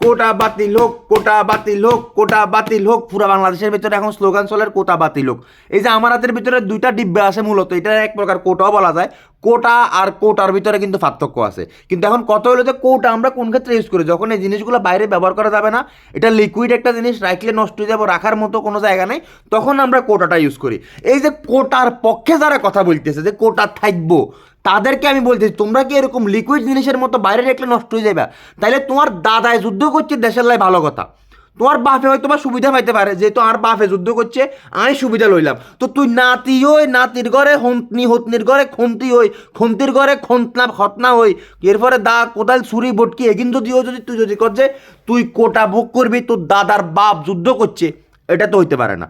কোটা বাতিল হোক, কোটা বাতিল হোক, কোটা বাতিল হোক। পুরো বাংলাদেশের ভিতরে এখন স্লোগান চলের কোটা বাতিল হোক। এই যে আমার হাতের ভিতরে দুইটা ডিব্বা আছে মূলত এটা এক প্রকার কোটাও বলা যায়। কোটা আর কোটার ভিতরে কিন্তু পার্থক্য আছে। কিন্তু এখন কত হলো যে কোটা আমরা কোন ক্ষেত্রে ইউজ করি? যখন এই জিনিসগুলো বাইরে ব্যবহার করা যাবে না, এটা লিকুইড একটা জিনিস রাখলে নষ্ট হয়ে যাব, রাখার মতো কোনো জায়গা নেই, তখন আমরা কোটাটা ইউজ করি। এই যে কোটার পক্ষে যারা কথা বলতেছে যে কোটা থাকব তাদেরকে আমি বলতেছি তোমরা কি এরকম লিকুইড জিনিসের মতো বাইরে রাখলে নষ্ট হয়ে যাবে? তাইলে তোমার দাদায় যুদ্ধ করছে, দেশের লাই ভালো কথা। তোমার বাপে হয়তো বা সুবিধা পাইতে পারে, যেহেতু আর বাপে যুদ্ধ করছে, আমি সুবিধা লইলাম। তো তুই নাতি ওই নাতির ঘরে হন্তনি হতনির ঘরে খন্তি হই, খন্তির ঘরে খন্তনা, খতনা হই। এরপরে দা কোদাল, ছুরি, বটকি, এগিন যদি যদি তুই যদি করছে, তুই কোটা ভোগ করবি, তোর দাদার বাপ যুদ্ধ করছে। এটা তো হইতে পারে না।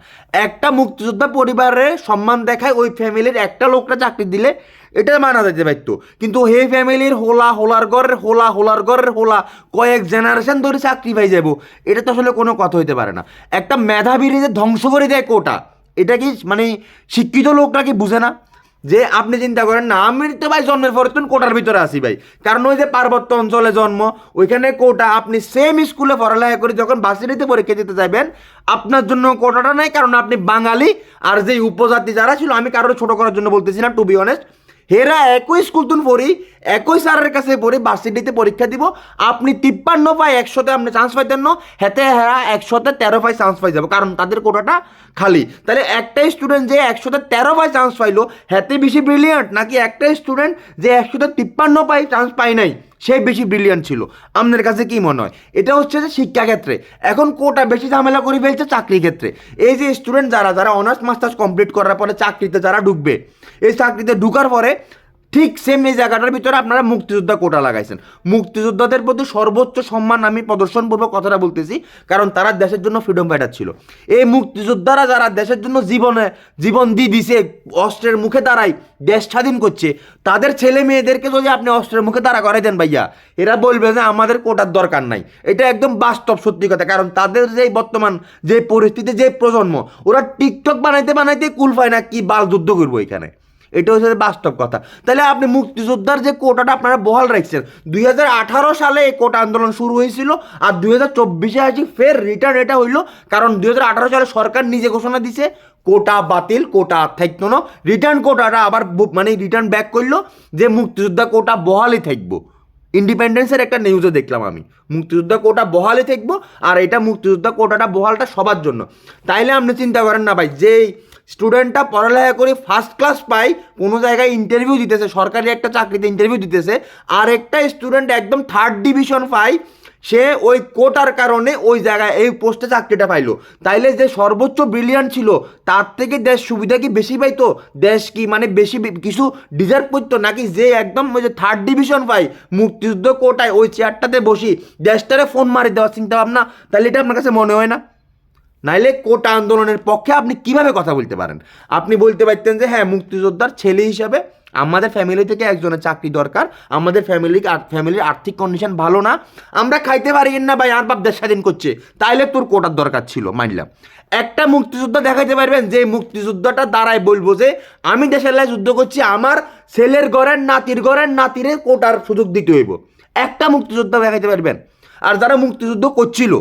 একটা মুক্তিযোদ্ধা পরিবারে সম্মান দেখায় ওই ফ্যামিলির একটা লোকটা চাকরি দিলে, এটা মানা যেতে পারত। কিন্তু হে ফ্যামিলির হোলা হোলার ঘরের হোলা হোলার ঘরের হোলা কয়েক জেনারেশন ধরে চাকরি পাই যাব এটা তো আসলে কোনো কথা হইতে পারে না। একটা মেধাবীর যে ধ্বংস করে দেয় কোটা, এটা কি মানে শিক্ষিত লোকরা কি বুঝে না? যে আপনি চিন্তা করেন, না, আমি তো ভাই জন্মের পরে তুমি কোটার ভিতরে আসি ভাই। কারণ ওই যে পার্বত্য অঞ্চলে জন্ম, ওইখানে কোটা, আপনি সেম স্কুলে পড়ালেখা করে যখন বাসিরিতে পরীক্ষা দিতে যাবেন, আপনার জন্য কোটাটা নাই, কারণ আপনি বাঙালি, আর যে উপজাতি যারা ছিল, আমি কারোর ছোট করার জন্য বলতেছি না টু বি অনেস্ট হেরা একই স্কুল তুন পড়ি, একই স্যারের কাছে পড়ি ভার্সিটিতে পরীক্ষা দিব। আপনি তিপ্পান্ন পাই একশোতে আপনি চান্স পাইতেন হেতে হেরা একশোতে তেরো পাই চান্স পাই যাব। কারণ তাদের কোটাটা খালি। তাহলে একটা স্টুডেন্ট যে একশোতে তেরো পাই চান্স পাইলো, হেতে বেশি ব্রিলিয়ান্ট নাকি একটা স্টুডেন্ট যে একশোতে তিপ্পান্ন পাই চান্স পাই নাই, সে বেশি ব্রিলিয়ান্ট ছিল? আপনার কাছে কি মনে হয়? এটা হচ্ছে যে শিক্ষাক্ষেত্রে এখন কোটা বেশি ঝামেলা করে ফেলছে চাকরি ক্ষেত্রে। এই যে স্টুডেন্ট যারা যারা অনার্স মাস্টার্স কমপ্লিট করার পরে চাকরিতে যারা ঢুকবে এই চাকরিতে ঢুকার পরে ঠিক সেম এই জায়গাটার ভিতরে আপনারা মুক্তিযোদ্ধা কোটা লাগাইছেন। মুক্তিযোদ্ধাদের প্রতি সর্বোচ্চ সম্মান আমি প্রদর্শনপূর্বক কথাটা বলতেছি, কারণ তারা দেশের জন্য ফ্রিডম ফাইটার ছিল। এই মুক্তিযোদ্ধারা যারা দেশের জন্য জীবনে, জীবন দিয়ে দিছে, অস্ত্রের মুখে দাঁড়াই দেশ স্বাধীন করছে, তাদের ছেলে মেয়েদেরকে যদি আপনি অস্ত্রের মুখে দাঁড়া করে দেন ভাইয়া, এরা বলবে যে আমাদের কোটার দরকার নাই। এটা একদম বাস্তব সত্যি কথা, কারণ তাদের যে বর্তমান, যে পরিস্থিতি, যে প্রজন্ম, ওরা টিকটক বানাইতে বানাইতে কুল পায় না কি বাল যুদ্ধ করব এখানে। এটা হচ্ছে বাস্তব কথা। তাহলে আপনি মুক্তিযোদ্ধার যে কোটাটা আপনারা বহাল রাখছেন, দুই হাজার আঠারো সালে এই কোটা আন্দোলন শুরু হয়েছিল আর দুই হাজার চব্বিশে আছি ফের রিটার্ন এটা হইল, কারণ দুই হাজার আঠারো সালে সরকার নিজে ঘোষণা দিছে, কোটা বাতিল, কোটা থাকতো না। রিটার্ন কোটাটা আবার মানে রিটার্ন ব্যাক করল যে মুক্তিযোদ্ধা কোটা বহালই থাকব। ইন্ডিপেন্ডেন্সের একটা নিউজে দেখলাম আমি। মুক্তিযোদ্ধা কোটা বহালে থাকব আর এটা মুক্তিযোদ্ধা কোটাটা বহালটা সবার জন্য। তাইলে আপনি চিন্তা করেন না ভাই, যেই স্টুডেন্টটা পড়ালেখা করে ফার্স্ট ক্লাস পাই কোনো জায়গায় ইন্টারভিউ দিতেছে, সরকারি একটা চাকরিতে ইন্টারভিউ দিতেছে, আর একটা স্টুডেন্ট একদম থার্ড ডিভিশন পাই সে ওই কোটার কারণে ওই জায়গায়, এই পোস্টে চাকরিটা পাইলো। তাইলে যে সর্বোচ্চ ব্রিলিয়ান ছিল, তার থেকে দেশ সুবিধা কি বেশি পাইতো? দেশ কি মানে বেশি কিছু ডিজার্ভ করতো? নাকি যে একদম ওই যে থার্ড ডিভিশন পাই মুক্তিযুদ্ধ কোটায় ওই চেয়ারটাতে বসি, দেশটারে ফোন মারি দেওয়ার চিন্তা ভাবনা তাহলে এটা আপনার কাছে মনে হয় না? নাইলে কোটা আন্দোলনের পক্ষে আপনি কীভাবে কথা বলতে পারেন? আপনি বলতে পারতেন যে হ্যাঁ মুক্তিযোদ্ধার ছেলে হিসাবে আমাদের ফ্যামিলি থেকে একজনের চাকরি দরকার, আমাদের ফ্যামিলি ফ্যামিলির আর্থিক কন্ডিশন ভালো না, আমরা খাইতে পারি না ভাই, আর বাপ দেশ স্বাধীন করছে। তাইলে তোর কোটার দরকার ছিল মানলাম একটা মুক্তিযোদ্ধা দেখাইতে পারবেন যে মুক্তিযোদ্ধাটা দাঁড়ায় বলব যে, আমি দেশের লাই যুদ্ধ করছি, আমার ছেলের ঘরের নাতির ঘরের নাতিরে কোটার সুযোগ দিতে হইব। একটা মুক্তিযোদ্ধা দেখাইতে পারবেন। আর যারা মুক্তিযুদ্ধ করছিল,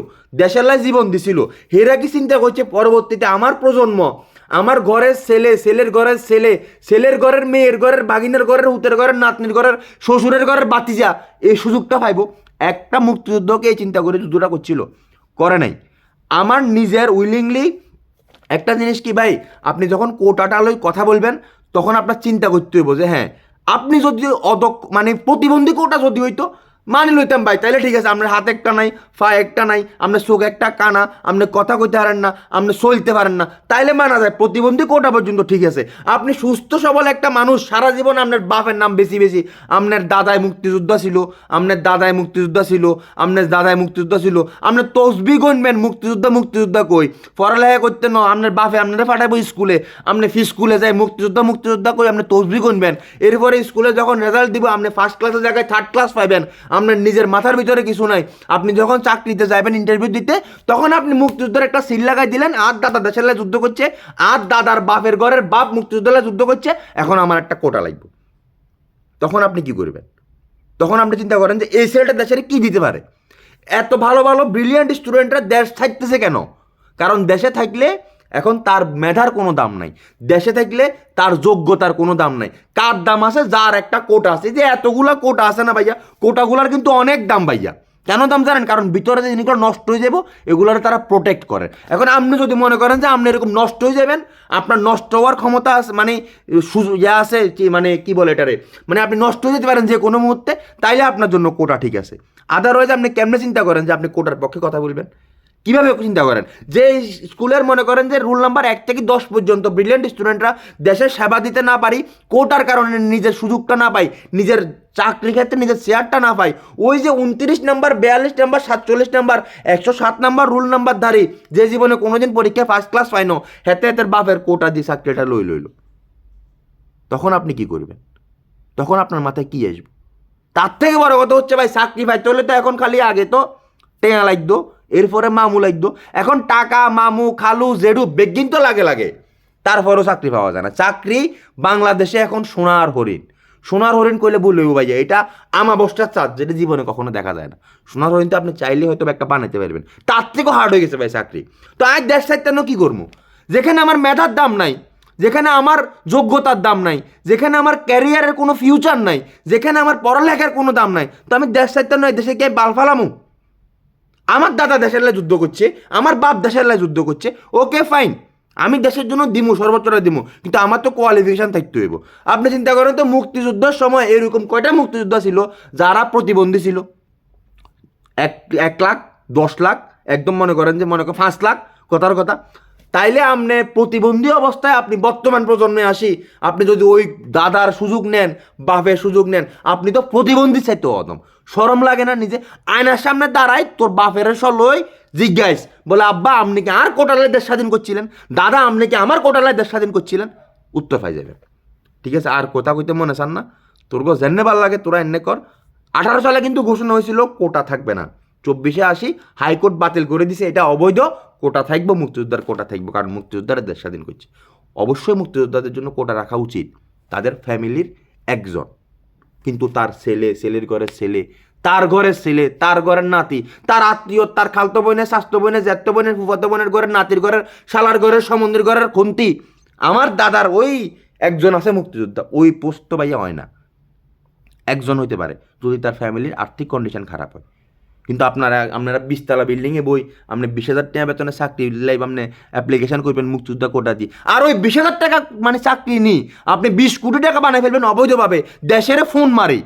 দেশের লাই জীবন দিছিল, হেরা কি চিন্তা করছে? পরবর্তীতে আমার প্রজন্ম, আমার ঘরের ছেলে, ছেলের ঘরের ছেলে, ছেলের ঘরের মেয়ের ঘরের ভাগিনের ঘরের, উতের ঘরের, নাতনির ঘরের, শ্বশুরের ঘরের বাতিজা, এই সুযোগটা পাইব। একটা মুক্তিযুদ্ধকে এই চিন্তা করে যুদ্ধটা করছিল, করে নাই। আমার নিজের উইলিংলি একটা জিনিস কি ভাই, আপনি যখন কোটাটা লই কথা বলবেন, তখন আপনার চিন্তা করতে হইব যে হ্যাঁ আপনি যদি অদক্ষ মানে প্রতিবন্ধী কোটা যদি হইতো মানি লইতাম ভাই, তাইলে ঠিক আছে, আপনার হাত একটা নাই ফা একটা নাই, আপনার চোখ একটা কানা, আপনি কথা কইতে পারেন না, আপনি চলতে পারেন না, তাইলে মানা যায়, প্রতিবন্ধী কোটা পর্যন্ত ঠিক আছে। আপনি সুস্থ, সবল একটা মানুষ, সারা জীবন আপনার বাপের নাম বেশি বেশি, আপনার দাদায় মুক্তিযোদ্ধা ছিল, আপনার দাদায় মুক্তিযোদ্ধা ছিল, আপনার দাদায় মুক্তিযোদ্ধা ছিল, আপনার তসবি গণবেন মুক্তিযোদ্ধা মুক্তিযোদ্ধা কই? পড়ালেখা করতে ন আপনার বাপে আপনারা পাঠাবো স্কুলে, আপনি ফি স্কুলে যাই, মুক্তিযোদ্ধা মুক্তিযোদ্ধা কই, আপনি তসবি গণবেন এরপরে স্কুলে যখন রেজাল্ট দিব, আপনি ফার্স্ট ক্লাসের জায়গায় থার্ড ক্লাস পাইবেন আপনার নিজের মাথার ভিতরে কিছু নাই। আপনি যখন চাকরিতে যাবেন ইন্টারভিউ দিতে, তখন আপনি মুক্তিযুদ্ধের একটা সিল লাগাই দিলেন আর দাদা দেশের লাই যুদ্ধ করছে আর দাদার বাপের ঘরের বাপ মুক্তিযুদ্ধের যুদ্ধ করছে, এখন আমার একটা কোটা লাগবে। তখন আপনি কি করবেন? তখন আপনি চিন্তা করেন যে এই ছেলেটা দেশের কি দিতে পারে? এত ভালো ভালো ব্রিলিয়ান্ট স্টুডেন্টরা দেশ থাকতেছে কেন? কারণ দেশে থাকলে এখন তার মেধার কোনো দাম নাই। দেশে থাকলে তার যোগ্যতার কোনো দাম নাই। কার দাম আছে? যার একটা কোটা আছে। যে এতগুলা কোটা আছে না ভাইয়া? কোটাগুলার কিন্তু অনেক দাম ভাইয়া। কেন দাম জানেন? কারণ ভিতরে যে জিনিসগুলো নষ্ট হয়ে যাব এগুলোর তারা প্রোটেক্ট করে। এখন আপনি যদি মনে করেন যে আপনি এরকম নষ্ট হয়ে যাবেন, আপনার নষ্ট হওয়ার ক্ষমতা আছে মানে ইয়া আছে কি মানে কি বলে এটারে? মানে আপনি নষ্ট হয়ে যেতে পারেন যে কোনো মুহূর্তে, তাইলে আপনার জন্য কোটা ঠিক আছে। আদারওয়াইজ আপনি কেমনে চিন্তা করেন যে আপনি কোটার পক্ষে কথা বলবেন? কীভাবে চিন্তা করেন? যে স্কুলের মনে করেন যে রুল নাম্বার এক থেকে দশ পর্যন্ত ব্রিলিয়েন্ট স্টুডেন্টরা দেশের সেবা দিতে না পারি কোটার কারণে নিজের সুযোগটা না পাই, নিজের চাকরি ক্ষেত্রে নিজের শেয়ারটা না পাই, ওই যে উনত্রিশ নাম্বার বিয়াল্লিশ নাম্বার সাতচল্লিশ নাম্বার একশো সাত নাম্বার রুল নাম্বার ধারী, যে জীবনে কোনোদিন পরীক্ষায় ফার্স্ট ক্লাস পাইনো হেতে হেতের বাপের কোটা দিয়ে চাকরিটা লই লইল। তখন আপনি কি করবেন? তখন আপনার মাথায় কি আসবে? তার থেকে বড় কথা হচ্ছে ভাই, চাকরি পাইতে চলে তো এখন খালি আগে তো টেঙা লাগতো এরপরে মামু লাগতো। এখন টাকা, মামু, খালু, জেডু, বেগিন তো লাগে লাগে। তারপরেও চাকরি পাওয়া যায় না। চাকরি বাংলাদেশে এখন সোনার হরিণ। সোনার হরিণ করলে বললে ভাই এটা আমাবস্যার চাঁদ, যেটা জীবনে কখনো দেখা যায় না। সোনার হরিণ তো আপনি চাইলে হয়তো একটা বানাতে পারবেন। তার থেকেও হার্ড হয়ে গেছে ভাই চাকরি। তো আজ দেশ সাইড কি করব? যেখানে আমার মেধার দাম নাই, যেখানে আমার যোগ্যতার দাম নাই, যেখানে আমার ক্যারিয়ারের কোনো ফিউচার নাই, যেখানে আমার পড়ালেখার কোনো দাম নাই, তো আমি দেশ সাইড নয় দেশে গিয়ে বাল ফালামু? আমার দাদা দেশের লাই যুদ্ধ করছে, আমার বাপ দেশের লাই যুদ্ধ করছে, ওকে ফাইন আমি দেশের জন্য দিমু, সর্বোচ্চটা দিমু, কিন্তু আমার তো কোয়ালিফিকেশান থাকতে হইব। আপনি চিন্তা করেন তো, মুক্তিযুদ্ধের সময় এরকম কয়টা মুক্তিযুদ্ধ ছিল, যারা প্রতিবন্ধী ছিল? এক এক লাখ, দশ লাখ, একদম মনে করেন যে মনে করেন পাঁচ লাখ, কথার কথা। তাইলে আপনি প্রতিবন্ধী অবস্থায় আপনি বর্তমান প্রজন্মে আসি, আপনি যদি ওই দাদার সুযোগ নেন, বাপের সুযোগ নেন, আপনি তো প্রতিবন্ধী চাইতে অদম সরম লাগে না নিজে, আয়নার সামনে দাঁড়াই, তোর বাপের সলই জিজ্ঞাস বলে, আব্বা, আপনি কি আর কোটালায় দেশ স্বাধীন করছিলেন? দাদা, আপনি কি আমার কোটালায় দেশ স্বাধীন করছিলেন? উত্তর পাই যাবেন ঠিক আছে, আর কথা কইতে মনে চান না। তোর গো জেনে ভালো লাগে, তোরা এনে কর। আঠারো সালে কিন্তু ঘোষণা হয়েছিল, কোটা থাকবে না। চব্বিশে আসি হাইকোর্ট বাতিল করে দিছে, এটা অবৈধ। কোটা থাকব, মুক্তিযোদ্ধার কোটা থাকব, কারণ মুক্তিযোদ্ধারা দেশ স্বাধীন করছে। অবশ্যই মুক্তিযোদ্ধাদের জন্য কোটা রাখা উচিত। তাদের ফ্যামিলির একজন। কিন্তু তার ছেলে, ছেলের ঘরের ছেলে, তার ঘরের ছেলে, তার ঘরের নাতি, তার আত্মীয়, তার খালতো বোনের, স্বাস্থ্য বোনের জ্যাঠ্য বোনের, ফুফাতো বোনের ঘরের, নাতির ঘরের, শালার ঘরের, সমন্দির ঘরের খুন্তি। আমার দাদার ওই একজন আছে মুক্তিযোদ্ধা, ওই পোস্ত বাইয়া হয় না। একজন হইতে পারে, যদি তার ফ্যামিলির আর্থিক কন্ডিশন খারাপ হয়। কিন্তু আপনারা আপনারা বিশতলা বিল্ডিংয়ে বই, আপনি বিশ হাজার টাকা বেতনে চাকরি লাইভ আপনি অ্যাপ্লিকেশন করবেন মুক্তিযোদ্ধা কোটা দিয়ে আর ওই বিশ হাজার টাকা মানে চাকরি নি আপনি বিশ কোটি টাকা বানিয়ে ফেলবেন অবৈধভাবে, দেশের ফোন মারি।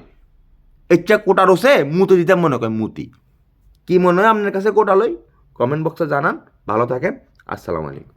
এটা কোটা রসে মুতি দিতে মনে করেন, মুতি। কি মনে হয় আপনার কাছে কোটা লই? কমেন্ট বক্সে জানান। ভালো থাকেন। আসসালামু আলাইকুম।